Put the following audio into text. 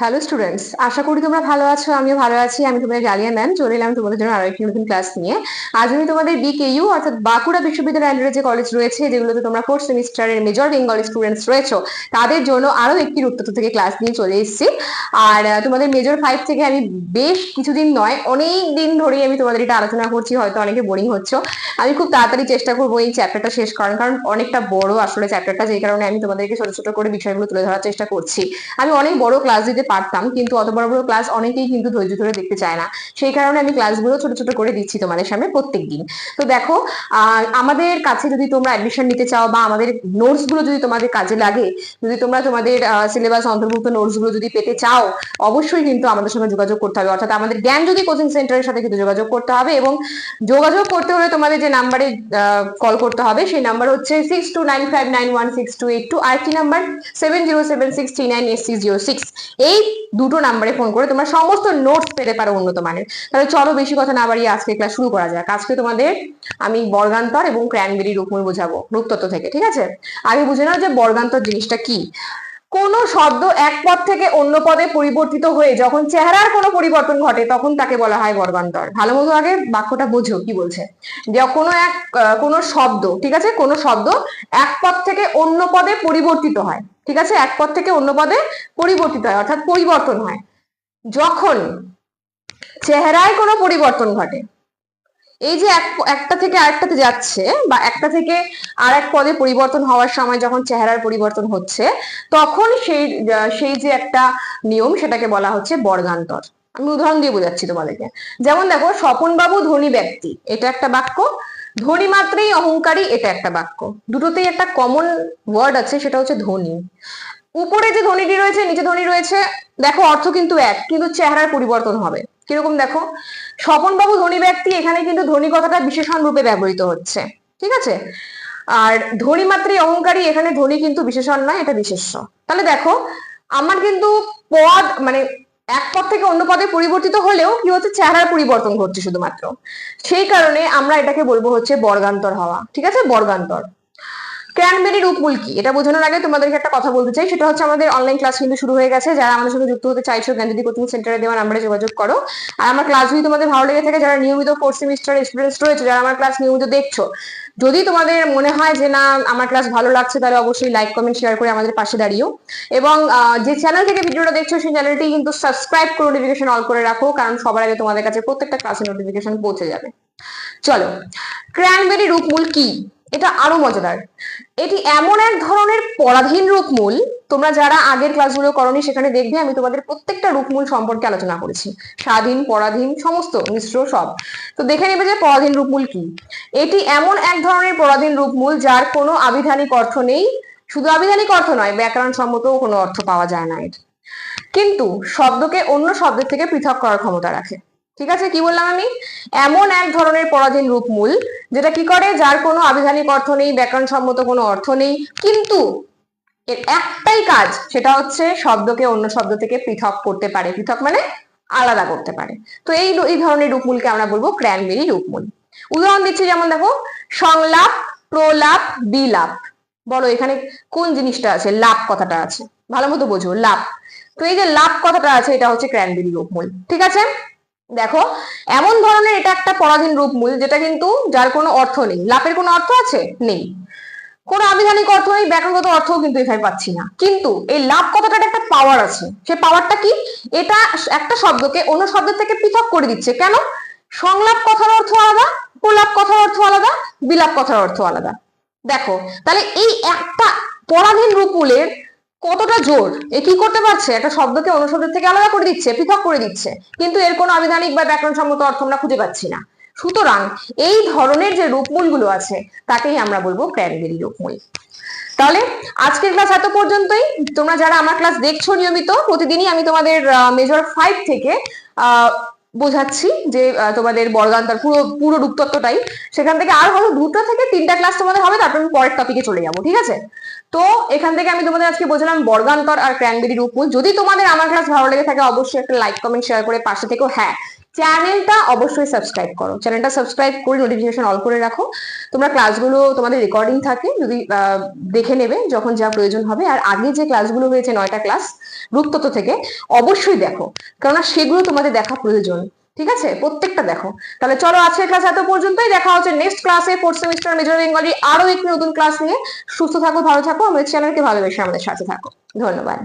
Hello students আশা করি তোমরা ভালো আছো, আমিও ভালো আছি, আমি তোমাদের জালিয়া ম্যাম চলে এলাম তোমাদের জন্য আরও একটি নতুন ক্লাস নিয়ে। আজ আমি তোমাদের বিকেইউ অর্থাৎ বাঁকুড়া বিশ্ববিদ্যালয় আন্ডারে যে কলেজ রয়েছে, যেগুলোতে তোমরা ফোর্থ সেমিস্টারের মেজর বেঙ্গল স্টুডেন্টস রয়েছো, তাদের জন্য আরও একটি উত্তর থেকে ক্লাস নিয়ে চলে এসেছি। আর তোমাদের মেজর ফাইভ থেকে আমি বেশ কিছুদিন নয়, অনেক দিন ধরেই আমি তোমাদের এটা আলোচনা করছি, হয়তো অনেকে বোরিং হচ্ছে। আমি খুব তাড়াতাড়ি চেষ্টা করব এই চ্যাপ্টারটা শেষ করার, কারণ অনেকটা বড় আসলে চ্যাপ্টারটা যেই কারণে আমি তোমাদেরকে ছোট ছোট করে বিষয়গুলো তুলে ধরার চেষ্টা করছি। আমি অনেক বড় ক্লাস দিতে পারতাম, কিন্তু অত বড় বড় ক্লাস অনেকেই কিন্তু ধৈর্য ধরে দেখতে চায় না। সেই কারণে আমি ক্লাসগুলো ছোট ছোট করে দিচ্ছি তোমাদের সামনে প্রত্যেক দিন। তো দেখো আমাদের কাছে যদি তোমরা অ্যাডমিশন নিতে চাও বা আমাদের নোটসগুলো যদি তোমাদের কাজে লাগে, যদি তোমরা তোমাদের সিলেবাস অন্তর্ভুক্ত নোটসগুলো যদি পেতে চাও, অবশ্যই কিন্তু আমাদের সঙ্গে যোগাযোগ করতে হবে। অর্থাৎ আমাদের জ্ঞান যদি কোচিং সেন্টারের সাথে কিন্তু যোগাযোগ করতে হবে এবং যোগাযোগ করতে হলে তোমাদের যে নাম্বারে কল করতে হবে, সেই নাম্বার হচ্ছে six two nine five nine one six two eight two আরেকটি number seven zero seven six three nine eight six zero six এই দুটো নাম্বারে ফোন করে তোমরা সমস্ত নোটস পেতে পারো উন্নত মানের। তাহলে চলো বেশি কথা না বাড়িয়ে আজকে ক্লাস শুরু করা যাক। আজকে তোমাদের আমি বর্গান্তর এবং ক্র্যানবেরি রূপমূল বোঝাবো। রূপতত্ত্ব থেকে, ঠিক আছে? আগে বুঝে নাও যে বর্গান্তর জিনিসটা কি। কোন শব্দ এক পদ থেকে অন্য পদে পরিবর্তিত হয়ে যখন চেহারার কোনো পরিবর্তন ঘটে, তখন তাকে বলা হয় বর্গান্তর ভালো মতো আগে বাক্যটা বোঝো কি বলছে। যে কোনো এক কোনো শব্দ, ঠিক আছে? কোনো শব্দ এক পদ থেকে অন্য পদে পরিবর্তিত হয়, ঠিক আছে? এক পদ থেকে অন্য পদে পরিবর্তিত হয়, অর্থাৎ পরিবর্তন হয়। যখন চেহারায় কোনো পরিবর্তন ঘটে এই যে একটা থেকে আরেকটাতে যাচ্ছে বা একটা থেকে আর এক পদে পরিবর্তন হওয়ার সময় যখন চেহারার পরিবর্তন হচ্ছে, তখন সেই সেই যে একটা নিয়ম সেটাকে বলা হচ্ছে বর্গান্তর। আমি উদাহরণ দিয়ে বোঝাচ্ছি তোমাদেরকে। যেমন দেখো, স্বপনবাবু ধনী ব্যক্তি, এটা একটা বাক্য। ধনী মাত্রেই অহংকারী, এটা একটা বাক্য। দুটোতেই একটা কমন ওয়ার্ড আছে, সেটা হচ্ছে ধনী। উপরে যে ধ্বনিটি রয়েছে, নিচে ধ্বনি রয়েছে, দেখো অর্থ কিন্তু এক, কিন্তু চেহারার পরিবর্তন হবে। কীরকম দেখো? স্বপনবাবু ধনী ব্যক্তি, এখানে কিন্তু ধনী কথাটা বিশেষণ রূপে ব্যবহৃত হচ্ছে। ঠিক আছে? আর ধনী মাত্রই অহংকারী, এখানে ধনী কিন্তু বিশেষণ নয়, এটা বিশেষ্য। তাহলে দেখো, আমার কিন্তু পদ মানে এক পদ থেকে অন্য পদে পরিবর্তিত হলেও কি হচ্ছে? চেহারার পরিবর্তন ঘটছে শুধুমাত্র। সেই কারণে আমরা এটাকে বলব হচ্ছে বর্গান্তর হওয়া। ঠিক আছে? বর্গান্তর। ক্র্যানবেরি রূপমূল কি এটা বোঝানোর আগে তোমাদেরকে একটা কথা বলতে চাই, সেটা হচ্ছে আমাদের অনলাইন ক্লাস কিন্তু শুরু হয়ে গেছে, যারা আমাদের সঙ্গে যুক্ত হতে চাইছো জ্ঞানজ্যোতি কোচিং সেন্টারে দেওয়া নাম্বারে যোগাযোগ করো। আর আমার ক্লাস যদি তোমাদের ভালো লেগে থাকে, যারা নিয়মিত ফোর্থ সেমিস্টার স্টুডেন্টস রয়েছে, যারা আমার ক্লাস নিয়মিত দেখছ, যদি তোমাদের মনে হয় যে না, আমার ক্লাস ভালো লাগছে, তাহলে অবশ্যই লাইক কমেন্ট শেয়ার করে আমাদের পাশে দাঁড়িও এবং যে চ্যানেল থেকে ভিডিওটা দেখছ, সেই চ্যানেলটি কিন্তু সাবস্ক্রাইব করে নোটিফিকেশন অল করে রাখো, কারণ সবার আগে তোমাদের কাছে প্রত্যেকটা ক্লাসের নোটিফিকেশন পৌঁছে যাবে। চলো ক্র্যানবেরি রূপমূল কি এটা আরও মজাদার। এটি এমন এক ধরনের পরাধীন রূপমূল, তোমরা যারা আগের ক্লাসগুলো করনি সেখানে দেখবে আমি তোমাদের প্রত্যেকটা রূপমূল সম্পর্কে আলোচনা করেছি। স্বাধীন, পরাধীন, সমস্ত, মিশ্র সব। তো দেখে নেবে যে পরাধীন রূপমূল কি। এটি এমন এক ধরনের পরাধীন রূপমূল যার কোনো আবিধানিক অর্থ নেই। শুধু আবিধানিক অর্থ নয় ব্যাকরণ সম্মতও কোনো অর্থ পাওয়া যায় না এর। কিন্তু শব্দকে অন্য শব্দের থেকে পৃথক করার ক্ষমতা রাখে। ঠিক আছে, কি বললাম আমি? এমন এক ধরনের পরাধীন রূপমূল, যেটা কি করে? যার কোনো আবিধানিক অর্থ নেই ব্যাকরণ সম্মত কোনো অর্থ নেই, কিন্তু এর একটাই কাজ, সেটা হচ্ছে শব্দকে অন্য শব্দ থেকে পৃথক করতে পারে। পৃথক মানে আলাদা করতে পারে। তো এই এই ধরনের রূপমূলকে আমরা বলব ক্র্যানবেরি রূপমূল। উদাহরণ দিচ্ছি যেমন দেখো, সংলাপ, প্রলাপ, বিলাপ। বলো এখানে কোন জিনিসটা আছে? লাভ কথাটা আছে। ভালো মতো বোঝো লাভ তো এই যে লাভ কথাটা আছে, এটা হচ্ছে ক্র্যানবেরি রূপমূল। ঠিক আছে? দেখো, এমন ধরনের এটা একটা পরাধীন রূপমূল যেটা কিন্তু যার কোনো অর্থ নেই। লাভের কোনো অর্থ আছে? নেই। কোনো আবিধানিক অর্থ নেই, ব্যাকরণগত অর্থও কিন্তু এখানে পাচ্ছি না। কিন্তু এই লাভ কথাটার একটা পাওয়ার আছে। সে পাওয়ারটা কি? এটা একটা শব্দকে অন্য শব্দের থেকে পৃথক করে দিচ্ছে। কেন? সংলাপ কথার অর্থ আলাদা, প্রলাপ কথার অর্থ আলাদা, বিলাপ কথার অর্থ আলাদা। দেখো, তাহলে এই একটা পরাধীন রূপমূলের কতটা জোর? এ কি করতে পারছে? একটা শব্দকে অন্য শব্দের থেকে আলাদা করে দিচ্ছে, পৃথক করে দিচ্ছে। কিন্তু এর কোনো আবিধানিক বা ব্যাকরণ সম্মত অর্থ আমরা খুঁজে পাচ্ছি না। সুতরাং এই ধরনের যে রূপমূলগুলো আছে, তাকেই আমরা বলব ক্র্যানবেরি রূপমূল। তাহলে আজকের ক্লাস এত পর্যন্তই। তোমরা যারা আমার ক্লাস দেখছ নিয়মিত, প্রতিদিনই আমি তোমাদের মেজর ফাইভ থেকে বোঝাচ্ছি যে তোমাদের বর্গান্তর পুরো পুরো রূপতত্ত্বটাই। সেখান থেকে আর হয়তো দুটো থেকে তিনটা ক্লাস তোমাদের হবে, তারপর আমি পরের টপিকে চলে যাব, ঠিক আছে? তো এখান থেকে আমি তোমাদের আজকে বোঝালাম বর্গান্তর আর ক্র্যানবেরি রূপমূল যদি তোমাদের আমার ক্লাস ভালো লেগে থাকে, অবশ্যই একটা লাইক কমেন্ট শেয়ার করে পাশে থেকেও হ্যাঁ চ্যানেলটা অবশ্যই সাবস্ক্রাইব করো। চ্যানেলটা সাবস্ক্রাইব করে নোটিফিকেশন অল করে রাখো। তোমরা ক্লাসগুলো তোমাদের রেকর্ডিং থাকে, যদি দেখে নেবে যখন যা প্রয়োজন হবে। আর আগে যে ক্লাসগুলো হয়েছে নয়টা ক্লাস রূপতত্ত্ব থেকে, অবশ্যই দেখো। কেননা সেগুলো তোমাদের দেখা প্রয়োজন। ঠিক আছে? প্রত্যেকটা দেখো। তাহলে চলো আজকের ক্লাস এত পর্যন্তই। দেখা হচ্ছে নেক্সট ক্লাসে ফোর্থ সেমিস্টার মেজর বেঙ্গলি আরও একটি নতুন ক্লাস নিয়ে। সুস্থ থাকো, ভালো থাকো। আমাদের চ্যানেলকে ভালোবেসে আমাদের সাথে থাকো। ধন্যবাদ।